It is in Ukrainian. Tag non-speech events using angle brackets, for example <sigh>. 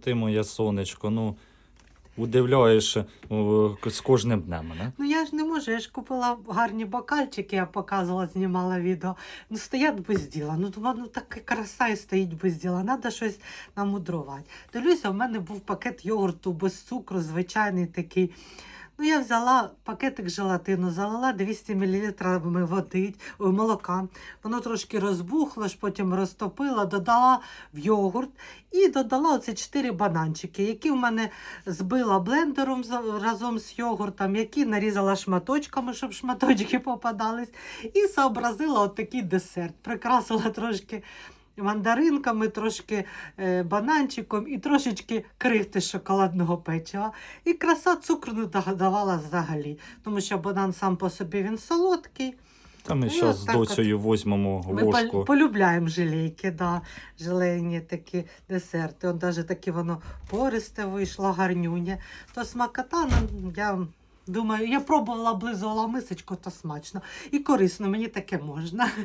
Ти моє сонечко, ну удивляєш е, з кожним днем Не? Ну я ж не можу, я ж купила гарні бокальчики, я показувала, знімала відео. Ну стоять без діла. Ну думаю, ну така краса і стоїть без діла. Треба щось намудрувати. Дивлюся, в мене був пакет йогурту без цукру, звичайний такий. Ну, я взяла пакетик желатину, залила 200 мл води, молока. Воно трошки розбухло, ж потім розтопила, додала в йогурт і додала оці 4 бананчики, які в мене збила блендером разом з йогуртом, які нарізала шматочками, щоб шматочки попадались, і зобразила от такий десерт. Прикрасила трошки мандаринками, трошки е, бананчиком і трошечки крихти шоколадного печива. І краса цукру не давала взагалі, тому що банан сам по собі він солодкий. Та ми Ну, зараз з так от. доцею візьмемо Ми ложку. пол- полюбляємо желейки, да. желейні такі десерти. Он навіть таке воно пористе вийшло, гарнюнє. То смакота, ну, я думаю, я пробувала облизувала мисочку, то смачно. І корисно, мені таке можна. <laughs>